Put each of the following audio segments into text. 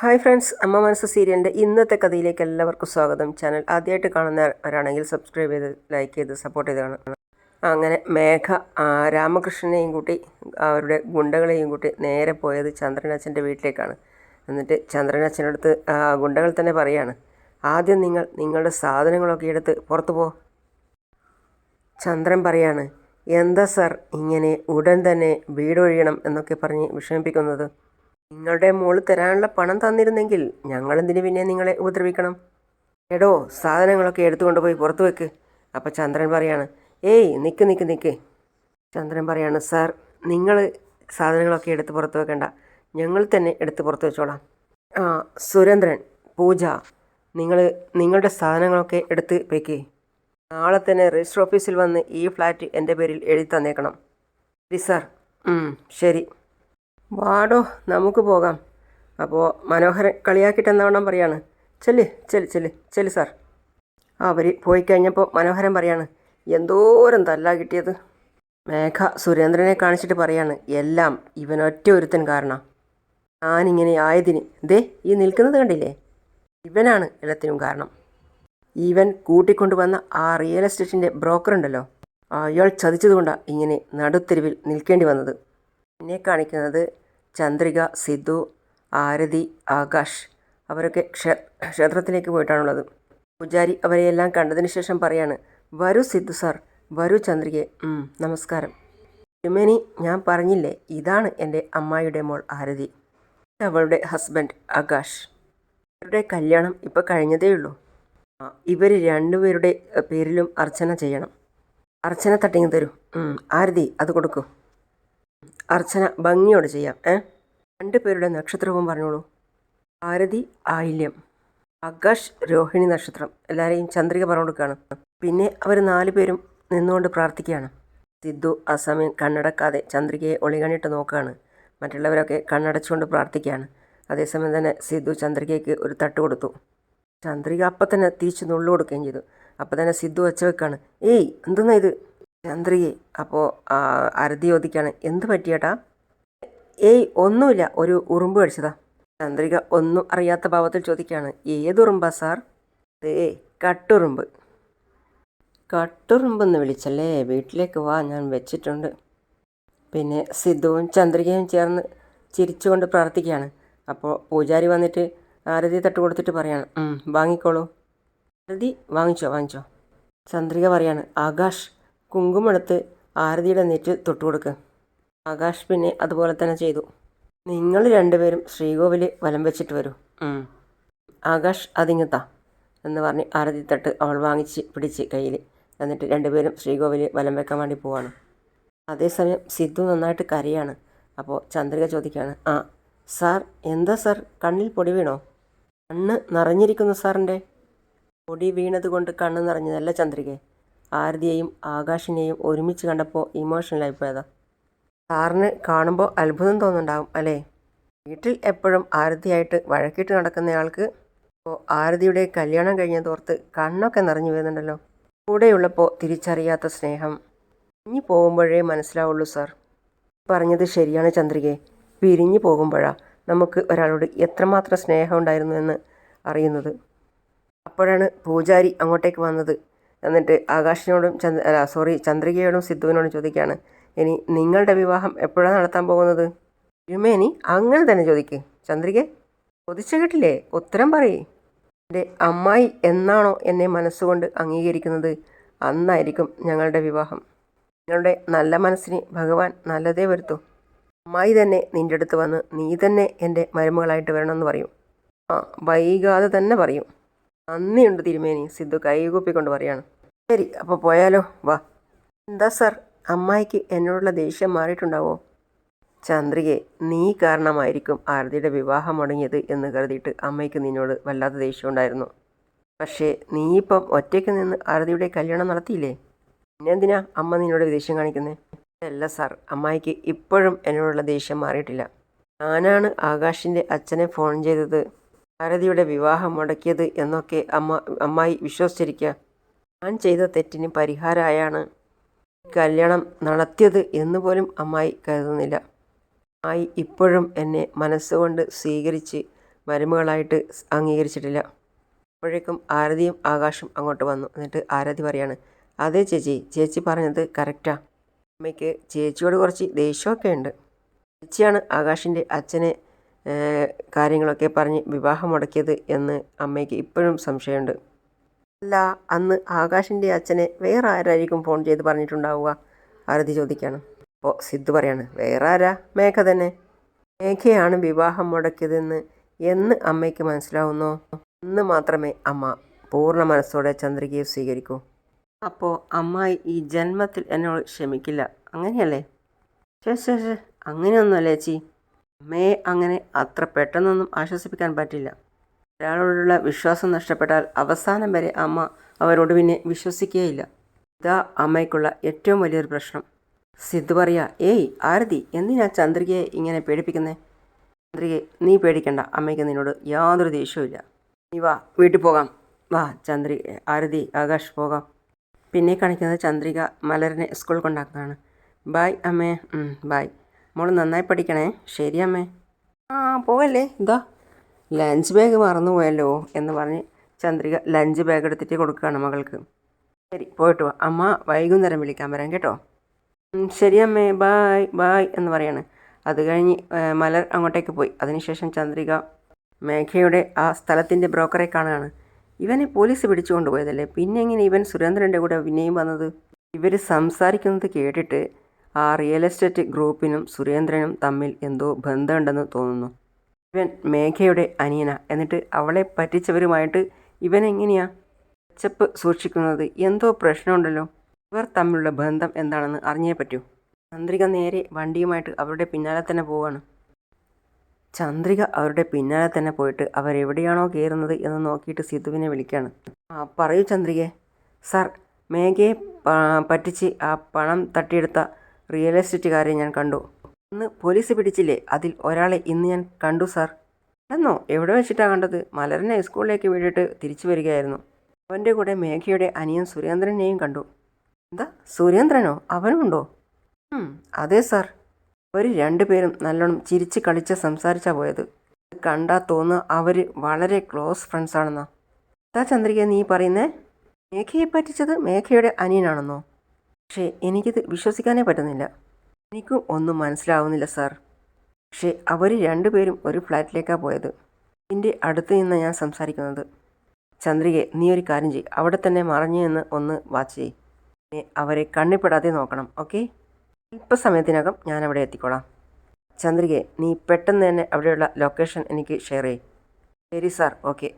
Hi friends അമ്മ മനസ്സ് സീരിയലിന്റെ ഇന്നത്തെ കഥയിലേക്ക് എല്ലാവർക്കും സ്വാഗതം. ചാനൽ ആദ്യമായിട്ട് കാണുന്ന കാണുന്നവരാണെങ്കിൽ സബ്സ്ക്രൈബ് ചെയ്ത് ലൈക്ക് ചെയ്ത് സപ്പോർട്ട് ചെയ്ത് കാണാം അങ്ങനെ മേഘ രാമകൃഷ്ണനെയും കൂട്ടി അവരുടെ ഗുണ്ടകളെയും കൂട്ടി നേരെ പോയത് ചന്ദ്രനച്ഛന്റെ വീട്ടിലേക്കാണ്. എന്നിട്ട് ചന്ദ്രനച്ഛനടുത്ത് ഗുണ്ടകൾ തന്നെ പറയാണ് ആദ്യം നിങ്ങൾ നിങ്ങളുടെ സാധനങ്ങളൊക്കെ എടുത്ത് പുറത്തു പോ. ചന്ദ്രൻ പറയാണ് എന്താ സർ ഇങ്ങനെ ഉടൻ തന്നെ വീടൊഴിയണം എന്നൊക്കെ പറഞ്ഞ് വിഷമിപ്പിക്കുന്നത്. നിങ്ങളുടെ മോൾ തരാനുള്ള പണം തന്നിരുന്നെങ്കിൽ ഞങ്ങളെന്തിനു പിന്നെ നിങ്ങളെ ഉപദ്രവിക്കണം? എടോ സാധനങ്ങളൊക്കെ എടുത്തുകൊണ്ട് പോയി പുറത്തു വെക്ക്. അപ്പം ചന്ദ്രൻ പറയാണ് ഏയ് നിൽക്ക് നിൽക്ക് നിൽക്ക് ചന്ദ്രൻ പറയാണ് സാർ നിങ്ങൾ സാധനങ്ങളൊക്കെ എടുത്ത് പുറത്ത് വെക്കണ്ട. ഞങ്ങൾ തന്നെ എടുത്ത് പുറത്ത് വെച്ചോളാം. ആ സുരേന്ദ്രൻ പൂജ നിങ്ങൾ നിങ്ങളുടെ സാധനങ്ങളൊക്കെ എടുത്ത് വെക്കേ. നാളെ തന്നെ രജിസ്റ്റർ ഓഫീസിൽ വന്ന് ഈ ഫ്ലാറ്റ് എന്റെ പേരിൽ എഴുതി തന്നേക്കണം. ശരി സാർ. ശരി. വാടോ നമുക്ക് പോകാം. അപ്പോൾ മനോഹരൻ കളിയാക്കിയിട്ട് എന്നവണ്ണം പറയാണ്. ചെല്ല് ചെല്ല് ചെല്ല് ചെല്ല് സാർ. അവർ പോയി കഴിഞ്ഞപ്പോൾ മനോഹരൻ പറയാണ് എന്തോരം തല്ല കിട്ടിയത്? മേഘ സുരേന്ദ്രനെ കാണിച്ചിട്ട് പറയാണ് എല്ലാം ഇവനൊറ്റ ഒരുത്തൻ കാരണം. ഞാനിങ്ങനെ ആയതിന് ദേ ഈ നിൽക്കുന്നത് കണ്ടില്ലേ? ഇവനാണ് എല്ലാത്തിനും കാരണം. ഇവൻ കൂട്ടിക്കൊണ്ടുവന്ന ആ റിയൽ എസ്റ്റേറ്റിന്റെ ബ്രോക്കർ ഉണ്ടല്ലോ അയാൾ ചതിച്ചതുകൊണ്ടാണ് ഇങ്ങനെ നടുത്തെരുവിൽ നിൽക്കേണ്ടി വന്നത്. പിന്നെ കാണിക്കുന്നത് ചന്ദ്രിക സിദ്ധു ആരതി ആകാശ്. അവരൊക്കെ ക്ഷേ ക്ഷേത്രത്തിലേക്ക് പോയിട്ടാണുള്ളത്. പൂജാരി അവരെയെല്ലാം കണ്ടതിന് ശേഷം പറയാണ് വരൂ സിദ്ധു സാർ വരൂ ചന്ദ്രികെ നമസ്കാരം. തിരുമേനി ഞാൻ പറഞ്ഞില്ലേ ഇതാണ് എന്റെ അമ്മായിയുടെ മോൾ ആരതി. അവളുടെ ഹസ്ബൻഡ് ആകാശ്. അവരുടെ കല്യാണം ഇപ്പോൾ കഴിഞ്ഞതേ ഉള്ളൂ. ഇവർ രണ്ടുപേരുടെ പേരിലും അർച്ചന ചെയ്യണം. അർച്ചന തട്ടിങ് തരൂ. ആരതി അത് കൊടുക്കൂ. അർച്ചന ഭംഗിയോടെ ചെയ്യാം ഏ? രണ്ട് പേരുടെ നക്ഷത്രവും പറഞ്ഞോളൂ. ഭാരതി ആയില്യം. ആകാശ് രോഹിണി നക്ഷത്രം. എല്ലാവരെയും ചന്ദ്രിക പറഞ്ഞു കൊടുക്കുകയാണ് പിന്നെ അവർ നാലു പേരും നിന്നുകൊണ്ട് പ്രാർത്ഥിക്കുകയാണ്. സിദ്ധു അസമയം കണ്ണടക്കാതെ ചന്ദ്രികയെ ഒളികണിട്ട് നോക്കുകയാണ്. മറ്റുള്ളവരൊക്കെ കണ്ണടച്ചുകൊണ്ട് പ്രാർത്ഥിക്കുകയാണ്. അതേസമയം തന്നെ സിദ്ധു ചന്ദ്രികയ്ക്ക് ഒരു തട്ട് കൊടുത്തു. ചന്ദ്രിക അപ്പം തന്നെ തിരിച്ച് നുള്ളു കൊടുക്കുകയും ചെയ്തു. അപ്പം തന്നെ സിദ്ധു വെച്ച വെക്കാണ് ഏയ് എന്തെന്നാ ഇത്? ചന്ദ്രികയെ അപ്പോൾ അരതി ചോദിക്കുകയാണ് എന്ത് പറ്റിയേട്ടാ? ഏയ് ഒന്നുമില്ല ഒരു ഉറുമ്പ് കഴിച്ചതാ ചന്ദ്രിക ഒന്നും അറിയാത്ത ഭാവത്തിൽ ചോദിക്കുകയാണ് ഏത് ഉറുമ്പാ സാർ? ഏ കട്ടുറുമ്പ്. കട്ടുറുമ്പെന്ന് വിളിച്ചല്ലേ വീട്ടിലേക്ക് വാ ഞാൻ വെച്ചിട്ടുണ്ട്. പിന്നെ സിദ്ധുവും ചന്ദ്രികയും ചേർന്ന് ചിരിച്ചുകൊണ്ട് പ്രാർത്ഥിക്കുകയാണ്. അപ്പോൾ പൂജാരി വന്നിട്ട് ആരതി തട്ട് കൊടുത്തിട്ട് പറയാണ് വാങ്ങിക്കോളൂ. ആരതി വാങ്ങിച്ചോ വാങ്ങിച്ചോ. ചന്ദ്രിക പറയാണ് ആകാശ് കുങ്കുമെടുത്ത് ആരതിയുടെ നെറ്റിൽ തൊട്ടു കൊടുക്ക്. ആകാശ് പിന്നെ അതുപോലെ തന്നെ ചെയ്തു. നിങ്ങൾ രണ്ടുപേരും ശ്രീകോവിൽ വലം വെച്ചിട്ട് വരൂ. ആകാശ് അതിങ്ങത്താ എന്ന് പറഞ്ഞ് ആരതി തട്ട് അവൾ വാങ്ങിച്ച് പിടിച്ച് കയ്യിൽ. എന്നിട്ട് രണ്ടുപേരും ശ്രീകോവിൽ വലം വെക്കാൻ വേണ്ടി പോവാണ്. അതേസമയം സിദ്ധു നന്നായിട്ട് കരയാണ്. അപ്പോൾ ചന്ദ്രിക ചോദിക്കുകയാണ് ആ സാർ എന്താ സാർ? കണ്ണിൽ പൊടി വീണോ? കണ്ണ് നിറഞ്ഞിരിക്കുന്നു സാറിന്റെ. പൊടി വീണത് കൊണ്ട് കണ്ണ് നിറഞ്ഞതല്ല ചന്ദ്രികെ. ആരതിയെയും ആകാശിനെയും ഒരുമിച്ച് കണ്ടപ്പോൾ ഇമോഷണലായി പോയതാ. സാറിന് കാണുമ്പോൾ അത്ഭുതം തോന്നുന്നുണ്ടാവും അല്ലേ? വീട്ടിൽ എപ്പോഴും ആരതിയായിട്ട് വഴക്കിട്ട് നടക്കുന്നയാൾക്ക് ഇപ്പോൾ ആരതിയുടെ കല്യാണം കഴിഞ്ഞതോർത്ത് കണ്ണൊക്കെ നിറഞ്ഞു വരുന്നുണ്ടല്ലോ കൂടെയുള്ളപ്പോൾ തിരിച്ചറിയാത്ത സ്നേഹം. പിരിഞ്ഞു പോകുമ്പോഴേ മനസ്സിലാവുള്ളൂ സാർ. പറഞ്ഞത് ശരിയാണ് ചന്ദ്രികെ. പിരിഞ്ഞു പോകുമ്പോഴാണ് നമുക്ക് ഒരാളോട് എത്രമാത്രം സ്നേഹം ഉണ്ടായിരുന്നു എന്ന് അറിയുന്നത്. അപ്പോഴാണ് പൂജാരി അങ്ങോട്ടേക്ക് വന്നത്. എന്നിട്ട് ആകാശിനോടും ചന്ദ് അല്ല സോറി ചന്ദ്രികയോടും സിദ്ധുവിനോടും ചോദിക്കുകയാണ് ഇനി നിങ്ങളുടെ വിവാഹം എപ്പോഴാണ് നടത്താൻ പോകുന്നത്? തിരുമേനി അങ്ങനെ തന്നെ ചോദിക്ക്. ചന്ദ്രിക ചോദിച്ചു കേട്ടില്ലേ? ഉത്തരം പറയേ. എന്റെ അമ്മായി എന്നാണോ എന്നെ മനസ്സുകൊണ്ട് അംഗീകരിക്കുന്നത്? അന്നായിരിക്കും ഞങ്ങളുടെ വിവാഹം. നിങ്ങളുടെ നല്ല മനസ്സിന് ഭഗവാൻ നല്ലതേ വരുത്തൂ. അമ്മായി തന്നെ നിന്റെ അടുത്ത് വന്ന് നീ തന്നെ എന്റെ മരുമകളായിട്ട് വരണമെന്ന് പറയും. ആ വൈകാതെ തന്നെ പറയും. നന്ദിയുണ്ട് തിരുമേനി സിദ്ധു കൈകൂപ്പിക്കൊണ്ട് പറയാണ്. ശരി അപ്പോൾ പോയാലോ. വാ. എന്താ സാർ? അമ്മായിക്ക് എന്നോടുള്ള ദേഷ്യം മാറിയിട്ടുണ്ടാവോ? ചന്ദ്രികെ നീ കാരണമായിരിക്കും ആരതിയുടെ വിവാഹം മുടങ്ങിയത് എന്ന് കരുതിയിട്ട് അമ്മയ്ക്ക് നിന്നോട് വല്ലാത്ത ദേഷ്യം ഉണ്ടായിരുന്നു. പക്ഷേ നീ ഇപ്പം ഒറ്റയ്ക്ക് നിന്ന് ആരതിയുടെ കല്യാണം നടത്തിയില്ലേ? പിന്നെന്തിനാ അമ്മ നിന്നോട് ദേഷ്യം കാണിക്കുന്നത് അല്ല സാർ അമ്മായിക്ക് ഇപ്പോഴും എന്നോടുള്ള ദേഷ്യം മാറിയിട്ടില്ല. ഞാനാണ് ആകാശിന്റെ അച്ഛനെ ഫോൺ ചെയ്തത്. ആരതിയുടെ വിവാഹം മുടക്കിയത് എന്നൊക്കെ അമ്മ അമ്മായി വിശ്വസിച്ചിരിക്കുക ഞാൻ ചെയ്ത തെറ്റിന് പരിഹാരമായാണ് കല്യാണം നടത്തിയത് എന്ന് പോലും അമ്മായി കരുതുന്നില്ല. അമ്മായി ഇപ്പോഴും എന്നെ മനസ്സുകൊണ്ട് സ്വീകരിച്ച് മരുമകളായിട്ട് അംഗീകരിച്ചിട്ടില്ല. അപ്പോഴേക്കും ആരതിയും ആകാശും അങ്ങോട്ട് വന്നു. എന്നിട്ട് ആരതി പറയാണ് അതെ ചേച്ചി ചേച്ചി പറഞ്ഞത് കറക്റ്റാ. അമ്മയ്ക്ക് ചേച്ചിയോട് കുറച്ച് ദേഷ്യമൊക്കെ ഉണ്ട്. ചേച്ചിയാണ് ആകാശിന്റെ അച്ഛനെ കാര്യങ്ങളൊക്കെ പറഞ്ഞ് വിവാഹം മുടക്കിയത് എന്ന് അമ്മയ്ക്ക് ഇപ്പോഴും സംശയമുണ്ട്. അല്ല അന്ന് ആകാശിന്റെ അച്ഛനെ വേറെ ആരായിരിക്കും ഫോൺ ചെയ്ത് പറഞ്ഞിട്ടുണ്ടാവുക? ആരതി ചോദിക്കുകയാണ് അപ്പോൾ സിദ്ധു പറയാണ് വേറെ ആരാ? മേഘ തന്നെ. മേഘയാണ് വിവാഹം മുടക്കിയതെന്ന് എന്ന് അമ്മയ്ക്ക് മനസ്സിലാവുന്നോ. അന്ന് മാത്രമേ അമ്മ പൂർണ മനസ്സോടെ ചന്ദ്രികയെ സ്വീകരിക്കൂ. അപ്പോൾ അമ്മായി ഈ ജന്മത്തിൽ എന്നോട് ക്ഷമിക്കില്ല. അങ്ങനെയല്ലേ? ശേ ശേ ശേ അങ്ങനെയൊന്നുമല്ല ചേച്ചി? അമ്മയെ അങ്ങനെ അത്ര പെട്ടെന്നൊന്നും ആശ്വസിപ്പിക്കാൻ പറ്റില്ല. ഒരാളോടുള്ള വിശ്വാസം നഷ്ടപ്പെട്ടാൽ അവസാനം വരെ അമ്മ അവരോട് പിന്നെ വിശ്വസിക്കുകയില്ല. ഇതാ അമ്മയ്ക്കുള്ള ഏറ്റവും വലിയൊരു പ്രശ്നം. സിദ്ധു പറയാ ഏയ് ആരതി എന്തിനാ ചന്ദ്രികയെ ഇങ്ങനെ പേടിപ്പിക്കുന്നേ? ചന്ദ്രികയെ നീ പേടിക്കണ്ട അമ്മയ്ക്ക് നിന്നോട് യാതൊരു ദേഷ്യവുമില്ല. നീ വാ വീട്ടിൽ പോകാം. വാ ചന്ദ്രി ആരതി ആകാശ് പോകാം. പിന്നെ കാണിക്കുന്നത് ചന്ദ്രിക മലരനെ സ്കൂൾ കൊണ്ടാക്കുന്നതാണ്. ബായ് അമ്മേ. ബായ് മോൾ നന്നായി പഠിക്കണേ. ശരി അമ്മേ. ആ പോകല്ലേ ഇതാ ലഞ്ച് ബാഗ് മറന്നുപോയല്ലോ എന്ന് പറഞ്ഞ് ചന്ദ്രിക ലഞ്ച് ബാഗ് എടുത്തിട്ട് കൊടുക്കുകയാണ് മകൾക്ക്. ശരി പോയിട്ട് വാ. അമ്മ വൈകുന്നേരം വിളിക്കാൻ വരാം കേട്ടോ. ശരി അമ്മേ ബായ് ബായ് എന്ന് പറയാണ്. അത് കഴിഞ്ഞ് മലർ അങ്ങോട്ടേക്ക് പോയി. അതിനുശേഷം ചന്ദ്രിക മേഘയുടെ ആ സ്ഥലത്തിന്റെ ബ്രോക്കറെ കാണുകയാണ്. ഇവനെ പോലീസ് പിടിച്ചു കൊണ്ടുപോയതല്ലേ? പിന്നെ എങ്ങനെ ഇവൻ സുരേന്ദ്രന്റെ കൂടെ പിന്നെയും വന്നത്? ഇവർ സംസാരിക്കുന്നത് കേട്ടിട്ട് ആ റിയൽ എസ്റ്റേറ്റ് ഗ്രൂപ്പിനും സുരേന്ദ്രനും തമ്മിൽ എന്തോ ബന്ധമുണ്ടെന്ന് തോന്നുന്നു. ഇവൻ മേഘയുടെ അനിയന. എന്നിട്ട് അവളെ പറ്റിച്ചവരുമായിട്ട് ഇവൻ എങ്ങനെയാ പച്ചപ്പ് സൂക്ഷിക്കുന്നത്? എന്തോ പ്രശ്നമുണ്ടല്ലോ. ഇവർ തമ്മിലുള്ള ബന്ധം എന്താണെന്ന് അറിഞ്ഞേ പറ്റൂ. ചന്ദ്രിക നേരെ വണ്ടിയുമായിട്ട് അവരുടെ പിന്നാലെ തന്നെ പോവാണ്. ചന്ദ്രിക അവരുടെ പിന്നാലെ തന്നെ പോയിട്ട് അവരെവിടെയാണോ കയറുന്നത് എന്ന് നോക്കിയിട്ട് സിധുവിനെ വിളിക്കുകയാണ് ആ പറയൂ ചന്ദ്രികെ. സാർ മേഘയെ പറ്റിച്ച് ആ പണം തട്ടിയെടുത്ത റിയൽ എസ്റ്റേറ്റുകാരെ ഞാൻ കണ്ടു. ഇന്ന് പോലീസ് പിടിച്ചില്ലേ? അതിൽ ഒരാളെ ഇന്ന് ഞാൻ കണ്ടു സാർ. എന്നോ? എവിടെ വെച്ചിട്ടാണ് കണ്ടത്? മലരനെ സ്കൂളിലേക്ക് വീടിട്ട് തിരിച്ചു വരികയായിരുന്നു. അവന്റെ കൂടെ മേഘയുടെ അനിയൻ സുരേന്ദ്രനെയും കണ്ടു. എന്താ? സുരേന്ദ്രനോ? അവനുണ്ടോ ഉം, അതെ സാർ. അവർ രണ്ടുപേരും നല്ലോണം ചിരിച്ച് കളിച്ച് സംസാരിച്ചാ പോയത്. കണ്ടാൽ കണ്ടാ തോന്നുക അവർ വളരെ ക്ലോസ് ഫ്രണ്ട്സ് ആണെന്നാ. എന്താ ചന്ദ്രിക നീ പറയുന്നേ? മേഘയെ പറ്റിച്ചത് മേഘയുടെ അനിയനാണെന്നോ? പക്ഷേ എനിക്കിത് വിശ്വസിക്കാനേ പറ്റുന്നില്ല. എനിക്കും ഒന്നും മനസ്സിലാവുന്നില്ല സാർ. പക്ഷേ അവർ രണ്ടുപേരും ഒരു ഫ്ലാറ്റിലേക്കാണ് പോയത്. ഇതിന്റെ അടുത്ത് നിന്നാണ് ഞാൻ സംസാരിക്കുന്നത്. ചന്ദ്രികെ നീ ഒരു കാര്യം ചെയ്യ്. അവിടെ തന്നെ മറഞ്ഞു എന്ന് ഒന്ന് വാച്ച് ചെയ്യ്. പിന്നെ അവരെ കണ്ണിപ്പെടാതെ നോക്കണം ഓക്കെ? അല്പസമയത്തിനകം ഞാൻ അവിടെ എത്തിക്കോളാം. ചന്ദ്രികെ നീ പെട്ടെന്ന് തന്നെ അവിടെയുള്ള ലൊക്കേഷൻ എനിക്ക് ഷെയർ ചെയ്യ്. ശരി സാർ. ഓക്കെ.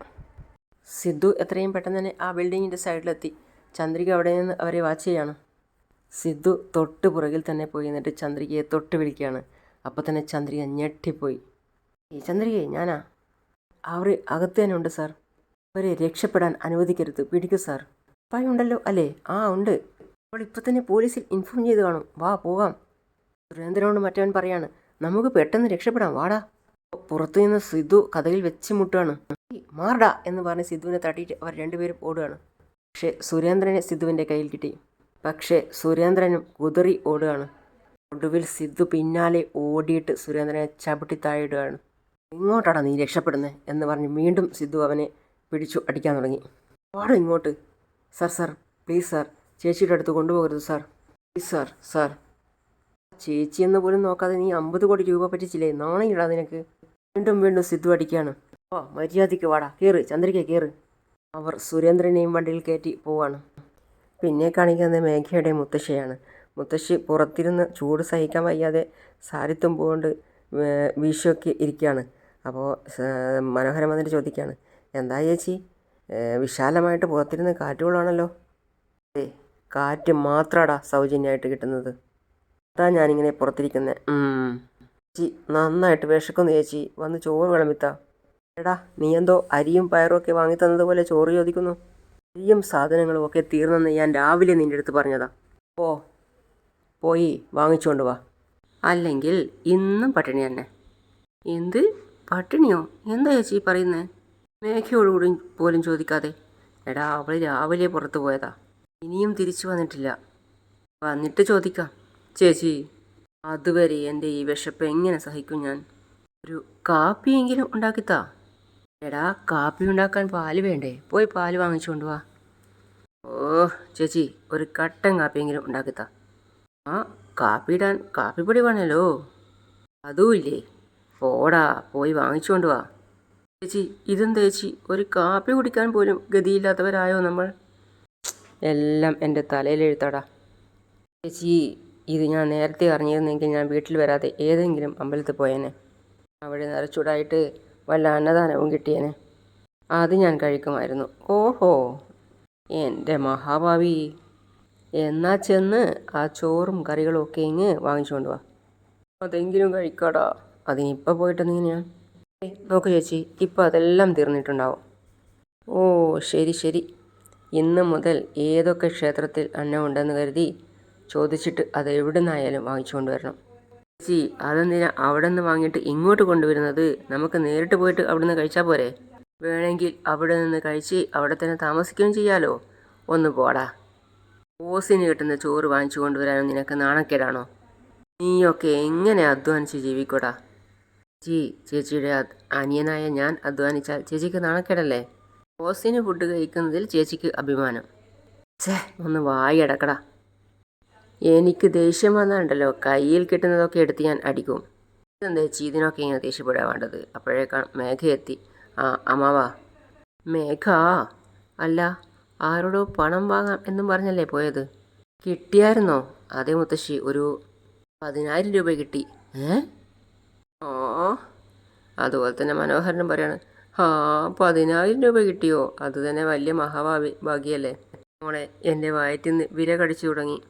സിദ്ധു എത്രയും പെട്ടെന്ന് തന്നെ ആ ബിൽഡിങ്ങിന്റെ സൈഡിലെത്തി. ചന്ദ്രിക അവിടെ നിന്ന് അവരെ വാച്ച് ചെയ്യാണ്. സിദ്ധു തൊട്ട് പുറകിൽ തന്നെ പോയി എന്നിട്ട് ചന്ദ്രികയെ തൊട്ട് വിളിക്കുകയാണ് അപ്പോൾ തന്നെ ചന്ദ്രിക ഞെട്ടിപ്പോയി. ഈ ചന്ദ്രികയെ ഞാനാ? അവർ അകത്ത് തന്നെ ഉണ്ട് സാർ. അവരെ രക്ഷപ്പെടാൻ അനുവദിക്കരുത്. പിടിക്കൂ സാർ. ഉണ്ടല്ലോ അല്ലേ? ആ ഉണ്ട്. അവൾ ഇപ്പോൾ തന്നെ പോലീസിൽ ഇൻഫോം ചെയ്ത് കാണും. വാ പോകാം. സുരേന്ദ്രനോട് മറ്റവൻ പറയാണ് നമുക്ക് പെട്ടെന്ന് രക്ഷപ്പെടാം. വാടാ. പുറത്തു നിന്ന് സിദ്ധു കഥയിൽ വെച്ച് മുട്ടുകയാണ്. "ഏയ്, മാറടാ എന്ന് പറഞ്ഞ് സിദ്ധുവിനെ തട്ടിയിട്ട് അവർ രണ്ടുപേരും ഓടുകയാണ്. പക്ഷേ സുരേന്ദ്രനെ സിദ്ധുവിന്റെ കയ്യിൽ കിട്ടി. പക്ഷേ സുരേന്ദ്രനും കുതിറി ഓടുകയാണ്. ഒടുവിൽ സിദ്ധു പിന്നാലെ ഓടിയിട്ട് സുരേന്ദ്രനെ ചവിട്ടി താഴെയിടുകയാണ് ഇങ്ങോട്ടാണ് നീ രക്ഷപ്പെടുന്നത് എന്ന് പറഞ്ഞ് വീണ്ടും സിദ്ധു അവനെ പിടിച്ചു അടിക്കാൻ തുടങ്ങി. പാടും ഇങ്ങോട്ട്. Sir sir please sir. ചേച്ചിയുടെ അടുത്ത് കൊണ്ടുപോകരുത് സാർ. Please sir sir. ചേച്ചി എന്ന് പോലും നോക്കാതെ നീ അമ്പത് കോടി രൂപ പറ്റിച്ചില്ലേ? നാണയിടാ നിനക്ക്. വീണ്ടും വീണ്ടും സിദ്ധു അടിക്കുകയാണ്. ഓ മര്യാദയ്ക്ക് വാടാ. കയറ് ചന്ദ്രിക കയറ് അവർ സുരേന്ദ്രനെയും വണ്ടിയിൽ കയറ്റി പോവാണ്. പിന്നെ കാണിക്കുന്നത് മേഘയുടെ മുത്തശ്ശിയാണ്. മുത്തശ്ശി പുറത്തിരുന്ന് ചൂട് സഹിക്കാൻ വയ്യാതെ സാരിത്തും കൊണ്ട് വീശൊക്കെ ഇരിക്കുകയാണ്. അപ്പോൾ മനോഹരൻ വന്നിട്ട് ചോദിക്കുകയാണ് എന്താ ചേച്ചി? വിശാലമായിട്ട് പുറത്തിരുന്ന് കാറ്റുകളാണല്ലോ അതെ കാറ്റ് മാത്രമാടാ സൗജന്യമായിട്ട് കിട്ടുന്നത്. അതാ ഞാനിങ്ങനെ പുറത്തിരിക്കുന്നത് ചേച്ചി നന്നായിട്ട് വിശക്കുന്നു ചേച്ചി. വന്ന് ചോറ് വിളമ്പിത്താ. എടാ നീ എന്തോ അരിയും പയറും ഒക്കെ വാങ്ങി തന്നതുപോലെ ചോറ് ചോദിക്കുന്നു. അരിയും സാധനങ്ങളും ഒക്കെ തീർന്നെന്ന് ഞാൻ രാവിലെ നിന്റെ അടുത്ത് പറഞ്ഞതാ. ഓ പോയി വാങ്ങിച്ചുകൊണ്ട് വാ. അല്ലെങ്കിൽ ഇന്നും പട്ടിണി തന്നെ. എന്ത്? പട്ടിണിയോ? എന്താ ചേച്ചി പറയുന്നേ? മേഘയോട് കൂടി പോലും ചോദിക്കാതെ. എടാ അവൾ രാവിലെ പുറത്തു പോയതാ. ഇനിയും തിരിച്ചു വന്നിട്ടില്ല. വന്നിട്ട് ചോദിക്കാം. ചേച്ചി അതുവരെ എന്റെ ഈ വിശപ്പ് എങ്ങനെ സഹിക്കും ഞാൻ? ഒരു കാപ്പിയെങ്കിലും ഉണ്ടാക്കിത്താ. എടാ കാപ്പി ഉണ്ടാക്കാൻ പാൽ വേണ്ടേ? പോയി പാൽ വാങ്ങിച്ചുകൊണ്ട് വാ. ഓ ചേച്ചി ഒരു കട്ടൻ കാപ്പിയെങ്കിലും ഉണ്ടാക്കിത്താ. ആ കാപ്പി ഇടാൻ കാപ്പിപ്പൊടി വേണമല്ലോ അതുമില്ലേ. പോടാ പോയി വാങ്ങിച്ചുകൊണ്ട് വാ. ചേച്ചി ഇതെന്താ ചേച്ചി? ഒരു കാപ്പി കുടിക്കാൻ പോലും ഗതിയില്ലാത്തവരായോ നമ്മൾ? എല്ലാം എന്റെ തലയിലെഴുത്താടാ ചേച്ചി ഇത് ഞാൻ നേരത്തെ അറിഞ്ഞിരുന്നെങ്കിൽ ഞാൻ വീട്ടിൽ വരാതെ ഏതെങ്കിലും അമ്പലത്തിൽ പോയേനെ. അവിടെ നിറച്ചൂടായിട്ട് വല്ല അന്നദാനവും കിട്ടിയേനെ. അത് ഞാൻ കഴിക്കുമായിരുന്നു. ഓഹോ. എന്റെ മഹാഭാവി. എന്നാ ചെന്ന് ആ ചോറും കറികളും ഒക്കെ ഇങ്ങ് വാങ്ങിച്ചുകൊണ്ട് വാ അതെങ്കിലും കഴിക്കാടാ. അതിനിപ്പോൾ പോയിട്ട് ഇങ്ങനെയാണ് നോക്ക് ചേച്ചി ഇപ്പോൾ അതെല്ലാം തീർന്നിട്ടുണ്ടാവും. ഓ ശരി ശരി. ഇന്ന് മുതൽ ഏതൊക്കെ ക്ഷേത്രത്തിൽ അന്നം ഉണ്ടെന്ന് കരുതി ചോദിച്ചിട്ട് അത് എവിടെ നിന്നായാലും വാങ്ങിച്ചുകൊണ്ട് വരണം ചേച്ചി അതെന്തിനാ അവിടെ നിന്ന് വാങ്ങിയിട്ട് ഇങ്ങോട്ട് കൊണ്ടുവരുന്നത്? നമുക്ക് നേരിട്ട് പോയിട്ട് അവിടെ നിന്ന് കഴിച്ചാൽ പോരെ? വേണമെങ്കിൽ അവിടെ നിന്ന് കഴിച്ച് അവിടെ തന്നെ താമസിക്കുകയും ചെയ്യാലോ. ഒന്ന് പോടാ. ഓസിന് കിട്ടുന്ന ചോറ് വാങ്ങിച്ചു കൊണ്ടുവരാനും നിനക്ക് നാണക്കേടാണോ? നീയൊക്കെ എങ്ങനെ അധ്വാനിച്ച് ജീവിക്കൂടാ? ജി ചേച്ചിയുടെ അനിയനായ ഞാൻ അധ്വാനിച്ചാൽ ചേച്ചിക്ക് നാണക്കേടല്ലേ? ഓസിന് ഫുഡ് കഴിക്കുന്നതിൽ ചേച്ചിക്ക് അഭിമാനം. ചേ ഒന്ന് വായി അടക്കടാ. എനിക്ക് ദേഷ്യം വന്നാണ്ടല്ലോ കയ്യിൽ കിട്ടുന്നതൊക്കെ എടുത്ത് ഞാൻ അടിക്കും. ഇതെന്താ ചേച്ചി ഇതിനൊക്കെ ഇങ്ങനെ ദേഷ്യപ്പെടാൻ വേണ്ടത്? അപ്പോഴേക്കാണ് മേഘ എത്തി ആ അമ്മാവാ. മേഘ അല്ല ആരോടോ പണം വാങ്ങാം എന്നും പറഞ്ഞല്ലേ പോയത്? കിട്ടിയായിരുന്നോ? അതേ മുത്തശ്ശി ഒരു പതിനായിരം രൂപ കിട്ടി. ഏ? ഓ അതുപോലെ തന്നെ മനോഹരനും പറയാണ്. ആ പതിനായിരം രൂപ കിട്ടിയോ? അത് തന്നെ വലിയ മഹാഭാവി ഭാഗ്യല്ലേ. മോളെ എന്റെ വയറ്റിൽ നിന്ന് വിര കടിച്ചു തുടങ്ങി.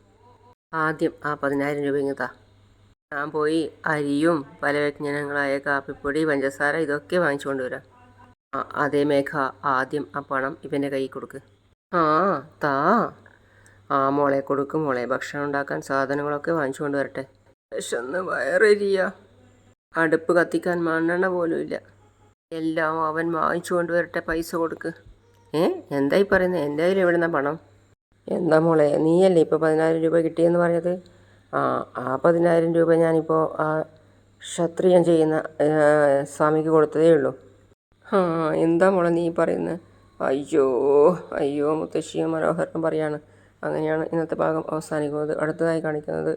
ആദ്യം ആ പതിനായിരം രൂപ ഇങ്ങത്താ ഞാൻ പോയി അരിയും പല വ്യഞ്ജനങ്ങളായ കാപ്പിപ്പൊടി പഞ്ചസാര ഇതൊക്കെ വാങ്ങിച്ചു കൊണ്ടുവരാം ആ അതേ മേഘ ആദ്യം ആ പണം ഇവന്റെ കൈ കൊടുക്ക്. ആ താ. ആ മോളെ കൊടുക്ക് മോളെ. ഭക്ഷണം ഉണ്ടാക്കാൻ സാധനങ്ങളൊക്കെ വാങ്ങിച്ചു കൊണ്ടുവരട്ടെ. വിശന്ന് വയറെരിയ. അടുപ്പ് കത്തിക്കാൻ മണ്ണെണ്ണ പോലും ഇല്ല. എല്ലാം അവൻ വാങ്ങിച്ചു കൊണ്ടുവരട്ടെ പൈസ കൊടുക്ക്. ഏ എന്തായി പറയുന്നത് എന്റെ കയ്യിൽ എവിടുന്ന പണം? എന്താ മോളെ നീയല്ലേ ഇപ്പോൾ പതിനായിരം രൂപ കിട്ടിയെന്ന് പറഞ്ഞത്? ആ ആ പതിനായിരം രൂപ ഞാനിപ്പോൾ ആ ക്ഷത്രിയം ചെയ്യുന്ന സ്വാമിക്ക് കൊടുത്തതേ ഉള്ളൂ. ആ എന്താ മോളെ നീ പറയുന്നത് അയ്യോ അയ്യോ മുത്തശ്ശിയ മനോഹരൻ പറയാണ്. അങ്ങനെയാണ് ഇന്നത്തെ ഭാഗം അവസാനിക്കുന്നത്. അടുത്തതായി കാണിക്കുന്നത്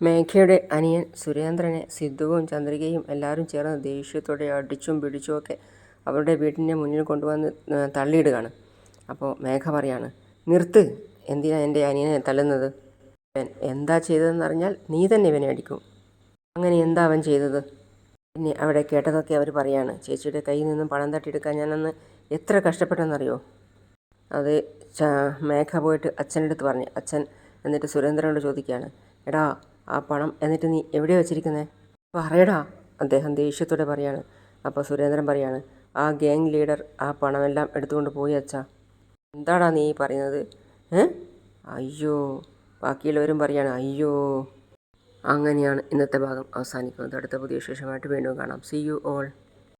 മേഘയുടെ അനിയൻ സുരേന്ദ്രനെ സിദ്ധുവും ചന്ദ്രികയും എല്ലാവരും ചേർന്ന് ദേഷ്യത്തോടെ അടിച്ചും പിടിച്ചും ഒക്കെ അവരുടെ വീടിന്റെ മുന്നിൽ കൊണ്ടുവന്ന് തള്ളിയിടുകയാണ്. അപ്പോൾ മേഘ പറയാണ് നിർത്ത്. എന്തിനാ എന്റെ അനിയനെ തള്ളുന്നത് എന്താ ചെയ്തതെന്ന് അറിഞ്ഞാൽ നീ തന്നെ ഇവനെ അടിക്കും. അങ്ങനെ എന്താ അവൻ ചെയ്തത്? പിന്നെ അവിടെ കേട്ടതൊക്കെ അവർ പറയാണ്. ചേച്ചിയുടെ കയ്യിൽ നിന്നും പണം തട്ടിയെടുക്കാൻ ഞാനന്ന് എത്ര കഷ്ടപ്പെട്ടെന്നറിയോ? അത് മേഘ പോയിട്ട് അച്ഛന്റെ അടുത്ത് പറഞ്ഞു. അച്ഛൻ എന്നിട്ട് സുരേന്ദ്രനോട് ചോദിക്കുകയാണ്. എടാ ആ പണം എന്നിട്ട് നീ എവിടെ വെച്ചിരിക്കുന്നത് പറയടാ അദ്ദേഹം ദേഷ്യത്തോടെ പറയാണ്. അപ്പോൾ സുരേന്ദ്രൻ പറയാണ് ആ ഗ്യാങ് ലീഡർ ആ പണമെല്ലാം എടുത്തുകൊണ്ട് പോയി അച്ഛാ. എന്താടാ നീ പറയുന്നത്? ഏ? അയ്യോ ബാക്കിയുള്ളവരും പറയാണ് അയ്യോ. അങ്ങനെയാണ് ഇന്നത്തെ ഭാഗം അവസാനിക്കുന്നത്. അടുത്ത പുതിയ വിശേഷമായിട്ട് വീണ്ടും കാണാം. C you all